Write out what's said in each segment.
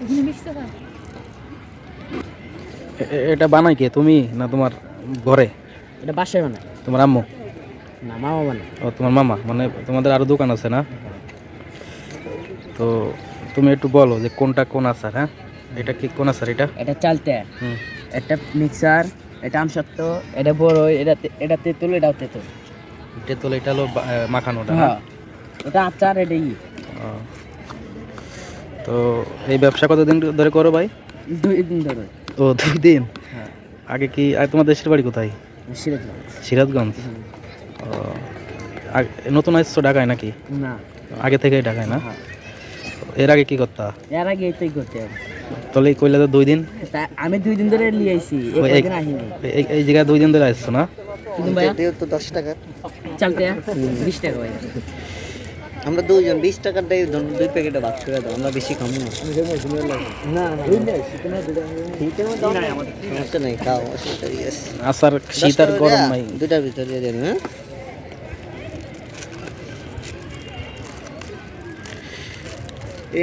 ঢুকবি এ- এ- এটা বানাই কে? তুমি না তোমার ঘরে? এটা বাসায় বানায়। তোমার আম্মু? না মামা বানায়। ও তোমার মামা? মানে তোমাদের আরও দোকান আছে না? তো তুমি একটু বলো যে কোনটা কোন আচার হ্যাঁ? এটা কি কোন আচার এটা? এটা চালতে। হুম। এটা মিক্সার এটা আমসত্ব এটা বড় এটা এটা তেঁতুল এটাও তেঁতুল। তেঁতুল এটা হলো মাখানোটা হ্যাঁ? হ্যাঁ। এটা আচার এটা ই তো এই ব্যবসা কতদিন ধরে করো ভাই? দুই দিন ধরে। ও দুই দিন? হ্যাঁ। আগে কি আর তোমার দেশের বাড়ি কোথায়? সিরাজগঞ্জ। সিরাজগঞ্জ? ও আগ- নতুন আসছো ঢাকায় নাকি? না। আগে থেকেই ঢাকায় না। এর আগে কি করতা? এর আগে এইটাই করতে হবে তাহলে এই কইলে তো দুই দিন? আমি দুই দিন ধরে নিয়ে আইছি আহিনি এই- জায়গায় দুই দিন ধরে আসছো না? কিন্তু তো দশ টাকা। চালতে বিশ টাকা ভাইয়া আমরা দুইজন বিশ টাকার দেই ধরুন দুই প্যাকেটে ভাগ করে দাও আমরা বেশি খাব না। সমস্যা নেই খাও অসুবিধা নেই, yes। আসার শীত আর গরম নাই দুটার ভিতরে দিয়ে দেন হ্যাঁ।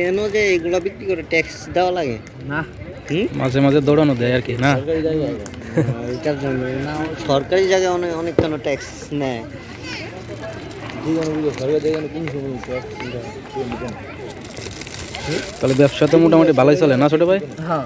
এনো যে এগুলো বিক্রি করে ট্যাক্স দেওয়া লাগে? না। মাঝে মাঝে দৌড়ানো দেয় আর কি না? এটার জন্য না সরকারি জায়গায় অনেক অনেক কেন ট্যাক্স নেয়। তাহলে ব্যবসা তো মোটামুটি ভালোই চলে না ছোট ভাই? হ্যাঁ।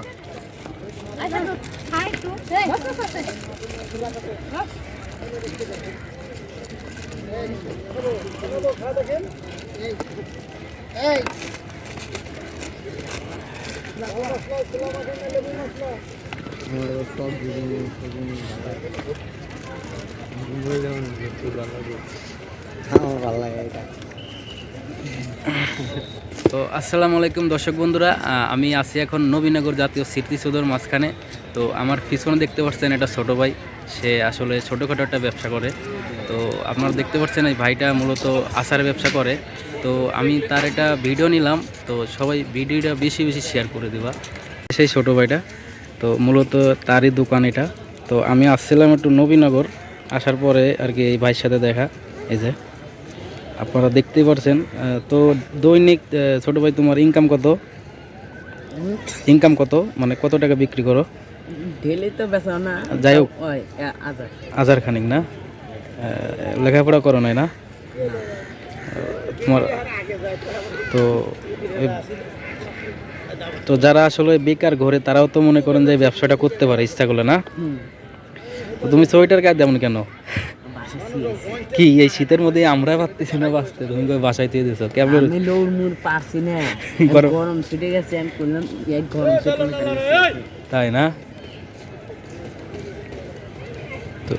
এটা। তো আসসালামু আলাইকুম দর্শক বন্ধুরা আমি আছি এখন নবীনগর জাতীয় স্মৃতিসৌধর মাঝখানে। তো আমার পিছনে দেখতে পাচ্ছেন এটা ছোটো ভাই, সে আসলে ছোটোখাটো একটা ব্যবসা করে। তো আপনারা দেখতে পাচ্ছেন এই ভাইটা মূলত আচার ব্যবসা করে। তো আমি তার একটা ভিডিও নিলাম, তো সবাই ভিডিওটা বেশি বেশি শেয়ার করে দিবা। সেই ছোটো ভাইটা, তো মূলত তারই দোকান এটা। তো আমি আসছিলাম একটু নবীনগর, আসার পরে আর কি এই ভাইয়ের সাথে দেখা, এই যে। আপনারা দেখতেই পারছেন তো দৈনিক ছোট ভাই তোমার ইনকাম কত? ইনকাম কত? মানে কত টাকা বিক্রি করো? ডেলি তো বেচা না। যাই হোক। হাজার। খানিক না? লেখাপড়া করো নাই না? তোমার তো তো যারা আসলে বেকার ঘরে তারাও তো মনে করেন যে ব্যবসাটা করতে পারে ইচ্ছা করলে না? তুমি সোয়েটার কাজ যেমন কেন? কি এই শীতের মধ্যে আমরা পারতেছি না বাঁচতে? তুমি কই বাসায় দিয়ে দিছো কেমন আমি লৌর মুর পারছি না। গরম। গরম ছুটে গেছে আমি করলাম এক গরম ছুটে তাই না? তো